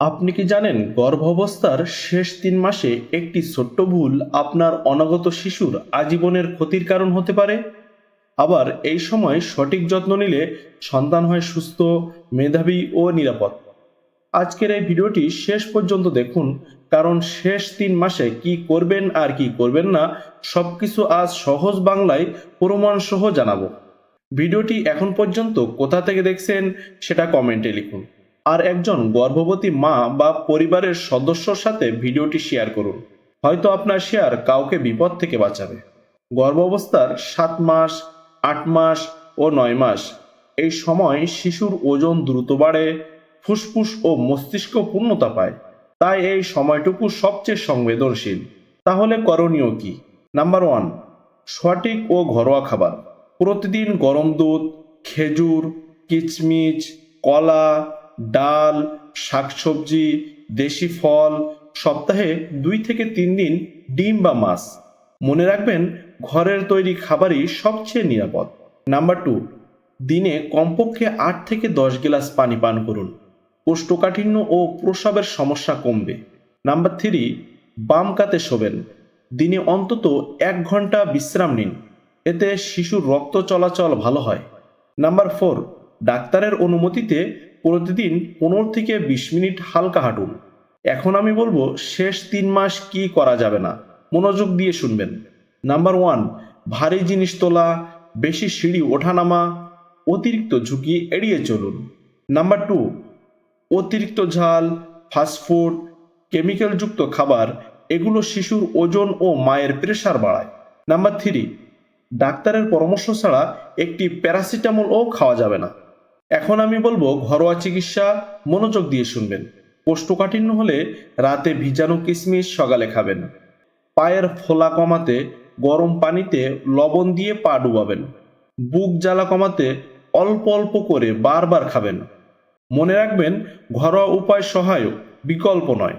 আপনি কি জানেন গর্ভাবস্থার শেষ তিন মাসে একটি ছোট্ট ভুল আপনার অনাগত শিশুর আজীবনের ক্ষতির কারণ হতে পারে? আবার এই সময় সঠিক যত্ন নিলে সন্তান হয় সুস্থ, মেধাবী ও নিরাপদ। আজকের এই ভিডিওটি শেষ পর্যন্ত দেখুন, কারণ শেষ তিন মাসে কি করবেন আর কি করবেন না, সবকিছু আজ সহজ বাংলায় প্রমাণ সহ জানাব। ভিডিওটি এখন পর্যন্ত কোথা থেকে দেখছেন সেটা কমেন্টে লিখুন। আর একজন গর্ভবতী মা বা পরিবারের সদস্যর সাথে ভিডিওটি শেয়ার করুন। হয়তো আপনার শেয়ার কাউকে বিপদ থেকে বাঁচাবে। গর্ভাবস্থার সাত মাস, আট মাস ও নয় মাস। এই সময় শিশুর ওজন দ্রুত বাড়ে, ফুসফুস ও মস্তিষ্ক পূর্ণতা পায়। তাই এই সময়টুকু সবচেয়ে সংবেদনশীল। তাহলে করণীয় কি? নাম্বার ওয়ান, সঠিক ও ঘরোয়া খাবার। প্রতিদিন গরম দুধ, খেজুর, কিচমিচ, কলা ডাল, শাকসবজি, দেশি ফল, সপ্তাহে দুই থেকে তিন দিন ডিম বা মাছ। মনে রাখবেন, ঘরের তৈরি খাবারই সবচেয়ে নিরাপদ। নাম্বার টু, দিনে কমপক্ষে আট থেকে দশ গ্লাস পানি পান করুন। কোষ্ঠকাঠিন্য ও প্রস্রাবের সমস্যা কমবে। নাম্বার থ্রি, বাম কাতে শোবেন। দিনে অন্তত এক ঘণ্টা বিশ্রাম নিন। এতে শিশুর রক্ত চলাচল ভালো হয়। নাম্বার ফোর, ডাক্তারের অনুমতিতে প্রতিদিন পনেরো থেকে বিশ মিনিট হালকা হাঁটুন। এখন আমি বলব, শেষ তিন মাস কি করা যাবে না? মনোযোগ দিয়ে শুনবেন। নাম্বার ওয়ান, ভারী জিনিস তোলা, বেশি সিঁড়ি ওঠানামা, অতিরিক্ত ঝুঁকি এড়িয়ে চলুন। নাম্বার টু, অতিরিক্ত ঝাল ফাস্টফুড কেমিক্যালযুক্ত খাবার, এগুলো শিশুর ওজন ও মায়ের প্রেশার বাড়ায়। নাম্বার থ্রি, ডাক্তারের পরামর্শ ছাড়া একটি প্যারাসিটামলও খাওয়া যাবে না। এখন আমি বলব ঘরোয়া চিকিৎসা মনোযোগ দিয়ে শুনবেন। কোষ্ঠকাঠিন্য হলে রাতে ভিজানো কিশমিশ সকালে খাবেন। পায়ের ফোলা কমাতে গরম পানিতে লবণ দিয়ে পা ডুবাবেন। বুক জ্বালা কমাতে অল্প অল্প করে বারবার খাবেন। মনে রাখবেন, ঘরোয়া উপায় সহায়ক, বিকল্প নয়।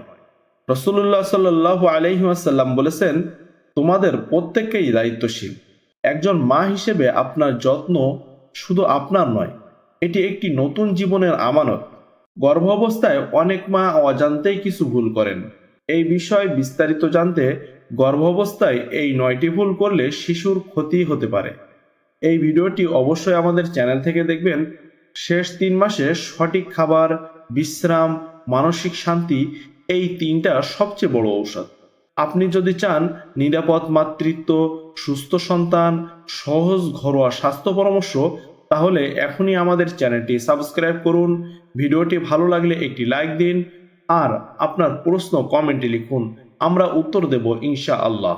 রসুল্লাহ সাল্লাহ আলহিহাসাল্লাম বলেছেন, তোমাদের প্রত্যেককেই দায়িত্বশীল। একজন মা হিসেবে আপনার যত্ন শুধু আপনার নয় এটি একটি নতুন জীবনের আমানত। গর্ভাবস্থায় অনেক মা অজান্তেই কিছু ভুল করেন। এই বিষয়ে বিস্তারিত জানতে গর্ভাবস্থায় এই নয়টি ভুল করলে শিশুর ক্ষতি হতে পারে। এই ভিডিওটি অবশ্যই আমাদের চ্যানেল থেকে দেখবেন। শেষ তিন মাসে সঠিক খাবার, বিশ্রাম, মানসিক শান্তি এই তিনটা সবচেয়ে বড় ঔষধ। আপনি যদি চান নিরাপদ মাতৃত্ব, সুস্থ সন্তান, সহজ ঘরোয়া স্বাস্থ্য পরামর্শ তাহলে এখনই আমাদের চ্যানেলটি সাবস্ক্রাইব করুন, ভিডিওটি ভালো লাগলে একটি লাইক দিন, আর আপনার প্রশ্ন কমেন্টে লিখুন, আমরা উত্তর দেব ইনশা আল্লাহ